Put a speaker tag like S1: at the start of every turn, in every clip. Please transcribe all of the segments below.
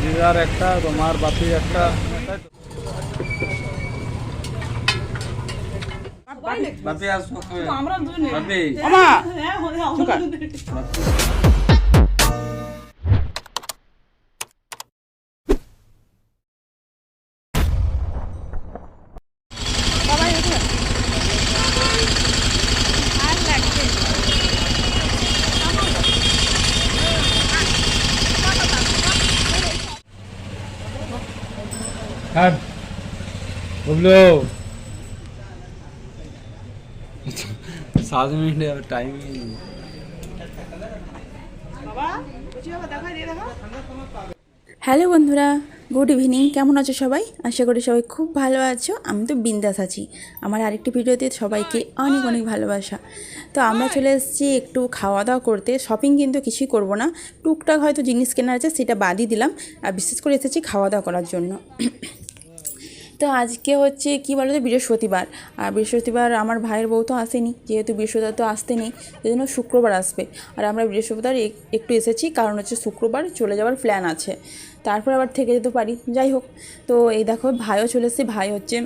S1: দিদার একটা তোমার বাতি একটা। বাতি আসো বাপি।
S2: আমা
S1: আর সাত মিনিট টাইম
S3: হ্যালো বন্ধুরা গুড ইভিনিং কেমন আছো সবাই? আশা করি সবাই খুব ভালো আছো আমি তো বিন্দাস আছি। আমার আরেকটি ভিডিওতে সবাইকে অনেক অনেক ভালোবাসা। তো আমরা চলে এসেছি একটু খাওয়া দাওয়া করতে শপিং কিন্তু কিছুই করব না। টুকটাক হয়তো জিনিস কেনার আছে সেটা বাদই দিলাম। আর বিশেষ করে এসেছি খাওয়া দাওয়া করার জন্য। তো আজকে হচ্ছে কি বলো তো বৃহস্পতিবার। আর বৃহস্পতিবার আমার ভাইয়ের বউ তো আসেনি, যেহেতু বৃহস্পতিবার তো আসতে নেই সেই জন্য শুক্রবার আসবে। আর আমরা বৃহস্পতিবার একটু এসেছি, কারণ হচ্ছে শুক্রবার চলে যাওয়ার প্ল্যান আছে। তারপর আবার থেকে যেতে পারি, যাই হোক। তো এই দেখো, ভাইও চলে এসেছে, ভাই হচ্ছে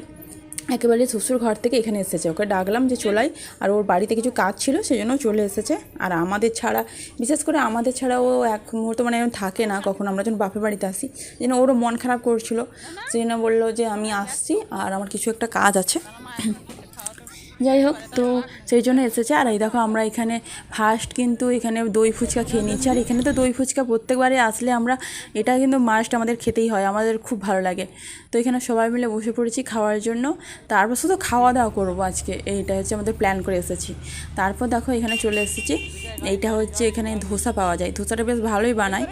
S3: একেবারে শ্বশুর ঘর থেকে এখানে এসেছে। ওকে ডাকলাম যে চলাই আর ওর বাড়িতে কিছু কাজ ছিল সেই জন্য চলে এসেছে। আর আমাদের ছাড়া, বিশেষ করে আমাদের ছাড়া ও এক মুহূর্ত মানে থাকে না কখন, আমরা যখন বাপের বাড়িতে আসি, যেন ওরও মন খারাপ করছিল। সেই জন্য বলল যে, আমি আসছি, আর আমার কিছু একটা কাজ আছে। যাই হোক, তো সেই জন্য এসেছে। আর এই দেখো, আমরা এখানে ফার্স্ট কিন্তু এখানে দই ফুচকা খেয়ে নিচ্ছি। আর এখানে তো দই ফুচকা প্রত্যেকবারে আসলে আমরা, এটা কিন্তু মাস্ট আমাদের খেতেই হয়, আমাদের খুব ভালো লাগে। তো এখানে সবাই মিলে বসে পড়েছি খাওয়ার জন্য। তারপর শুধু খাওয়া দাওয়া করব আজকে, এইটা হচ্ছে আমাদের প্ল্যান করে এসেছি। তারপর দেখো, এখানে চলে এসেছি। এইটা হচ্ছে এখানে ধোসা পাওয়া যায়। ধোসাটা বেশ ভালোই বানায়।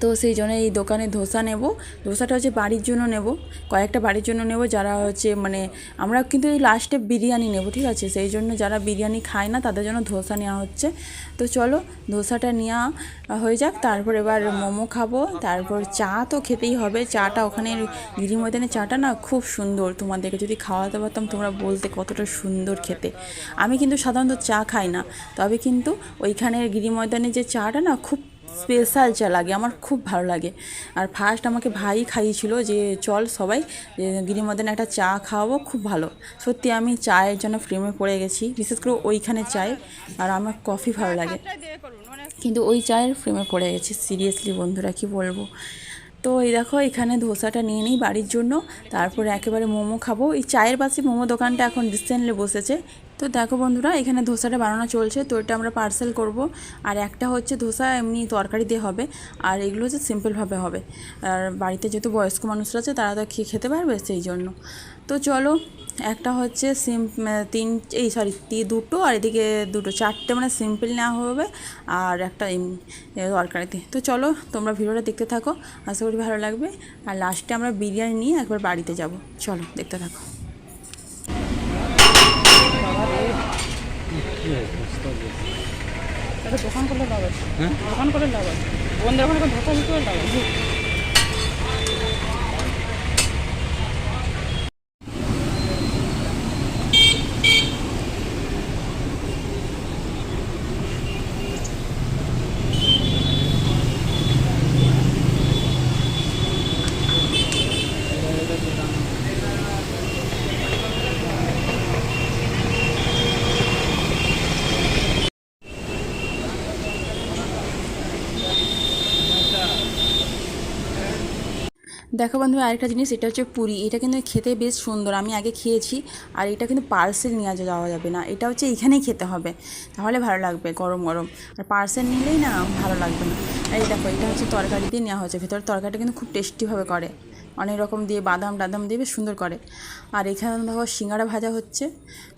S3: তো সেই জন্য এই দোকানে ধোসা নেব। ধোসাটা হচ্ছে বাড়ির জন্য নেব। কয়েকটা বাড়ির জন্য নেব যারা হচ্ছে মানে আমরা কিন্তু এই লাস্টে বিরিয়ানি নেব, ঠিক আছে? সেই জন্য যারা বিরিয়ানি খায় না তাদের জন্য ধোসা নেওয়া হচ্ছে। তো চলো ধোসাটা নেওয়া হয়ে যাক, তারপর এবার মোমো খাব। তারপর চা তো খেতেই হবে। চাটা ওখানে গিরি ময়দানের চাটা না খুব সুন্দর। তোমাদেরকে যদি খাওয়াতে পারতাম তোমরা বলতে কতটা সুন্দর খেতে। আমি কিন্তু সাধারণত চা খাই না। তবে কিন্তু ওইখানের গিরি ময়দানে যে চাটা না খুব স্পেশাল চা লাগে আমার খুব ভালো লাগে। আর ফার্স্ট আমাকে ভাই খাইয়েছিল যে চল সবাই গিরিমদন একটা চা খাওয়াবো খুব ভালো। সত্যি আমি চায়ের জন্য ফ্রেমে পড়ে গেছি বিশেষ করে ওইখানে চায় আর আমার কফি ভালো লাগে। কিন্তু ওই চায়ের ফ্রেমে পড়ে গেছি সিরিয়াসলি বন্ধুরা কি বলব? তো এই দেখো, এখানে ধোসাটা নিয়ে নিই বাড়ির জন্য। তারপরে একেবারে মোমো খাব। এই চায়ের পাশে মোমো দোকানটা এখন রিসেন্টলি বসেছে। তো দেখো বন্ধুরা, এখানে ধোসাটা বানানো চলছে। তো এটা আমরা পার্সেল করব। আর একটা হচ্ছে ধোসা, এমনি তরকারি দিয়ে হবে। আর এগুলো হচ্ছে সিম্পলভাবে হবে। আর বাড়িতে যেহেতু বয়স্ক মানুষরা আছে, তারা তো খেয়ে খেতে পারবে সেই জন্য। তো চলো একটা হচ্ছে সিম তিন, এই সরি দুটো আর এদিকে দুটো, চারটে মানে সিম্পল নেওয়া হবে আর একটা তরকারিতে তো চলো তোমরা ভিডিওটা দেখতে থাকো, আশা করি ভালো লাগবে। আর লাস্টে আমরা বিরিয়ানি নিয়ে একবার বাড়িতে যাব। চলো দেখতে থাকো।
S2: দোকান করলে দোকান করলে লাভ বন্ধুরা ওখানে লাভ আছে।
S3: দেখো বন্ধু আরেকটা জিনিস, এটা হচ্ছে পুরি। এটা কিন্তু খেতে বেশ সুন্দর। আমি আগে খেয়েছি, আর এটা কিন্তু পার্সেল নিয়ে যাওয়া যাবে না। এটা হচ্ছে এখানেই খেতে হবে। তাহলে ভালো লাগবে, গরম গরম। আর পার্সেল নিলেই না ভালো লাগবে না। আর এই দেখো, এটা হচ্ছে তরকারি দিয়ে নেওয়া হয়েছে। ভেতরে তরকারিটা কিন্তু খুব টেস্টিভাবে করে। অনেক রকম দিয়ে বাদাম টাদাম দিয়ে সুন্দর করে। আর এখানে দেখো সিঙ্গারা ভাজা হচ্ছে।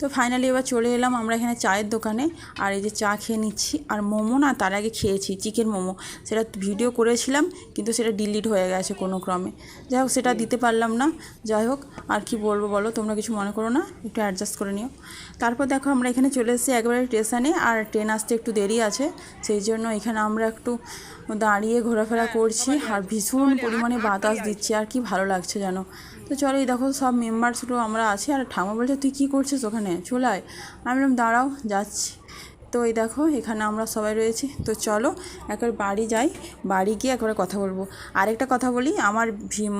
S3: তো ফাইনালি এবার চলে এলাম আমরা এখানে চায়ের দোকানে। আর এই যে চা খেয়ে নিচ্ছি। আর মোমো না তার আগে খেয়েছি, চিকেন মোমো। সেটা ভিডিও করেছিলাম, কিন্তু সেটা ডিলিট হয়ে গেছে কোনো ক্রমে। যাই হোক, সেটা দিতে পারলাম না। যাই হোক, আর কি বলব বলো, তোমরা কিছু মনে করো না, একটু অ্যাডজাস্ট করে নিও। তারপর দেখো আমরা এখানে চলে এসেছি একবারে স্টেশনে আর ট্রেন আসতে একটু দেরি আছে, সেই জন্য এখানে আমরা একটু দাঁড়িয়ে ঘোরাফেরা করছি। আর ভীষণ পরিমাণে বাতাস দিচ্ছে। আর কি ভালো লাগছে যেন। তো চলো এই দেখো সব মেম্বার্সগুলো আমরা আছি আর ঠাকুমা বলছে, তুই কী করছিস ওখানে? চলে আয়। আমি বললাম, দাঁড়াও, যাচ্ছি। তো এই দেখো এখানে আমরা সবাই রয়েছি। তো চলো একবার বাড়ি যাই। বাড়ি গিয়ে একবার কথা বলব। আরেকটা কথা বলি, আমার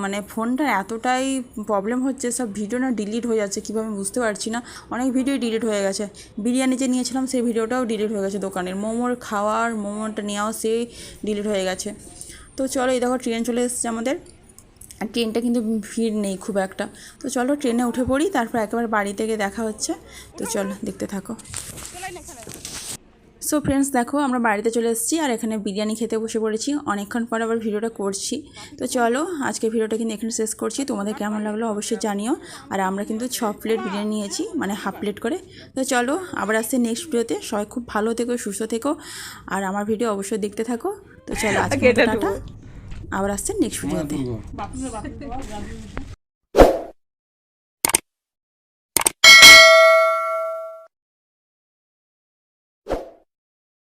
S3: মানে ফোনটা এতটাই প্রবলেম হচ্ছে, সব ভিডিও না ডিলিট হয়ে যাচ্ছে, কীভাবে আমি বুঝতে পারছি না। অনেক ভিডিও ডিলিট হয়ে গেছে। বিরিয়ানি যে নিয়েছিলাম, সেই ভিডিওটাও ডিলিট হয়ে গেছে দোকানের। মোমোর খাওয়ার, মোমোটা নেওয়াও সেই ডিলিট হয়ে গেছে। তো চলো এই দেখো ট্রেন চলে এসেছে আমাদের। আর ট্রেনটা কিন্তু ভিড় নেই খুব একটা। তো চলো ট্রেনে উঠে পড়ি তারপর একেবারে বাড়ি থেকে দেখা হচ্ছে। তো চলো দেখতে থাকো। সো ফ্রেন্ডস দেখো আমরা বাড়িতে চলে এসেছি আর এখানে বিরিয়ানি খেতে বসে পড়েছি। অনেকক্ষণ পর আবার ভিডিওটা করছি। তো চলো আজকে ভিডিওটা কিন্তু এখানে শেষ করছি। তোমাদের কেমন লাগল অবশ্যই জানিও। আর আমরা কিন্তু ছ প্লেট বিরিয়ানি নিয়েছি মানে হাফ প্লেট করে। তো চলো আবার আসছে নেক্সট ভিডিওতে। সবাই খুব ভালো থেকো সুস্থ থেকো। আর আমার ভিডিও অবশ্যই দেখতে থাকো। তো চলো আজকে টাটা। আবার আসছেন নেক্সট ভিডিওতে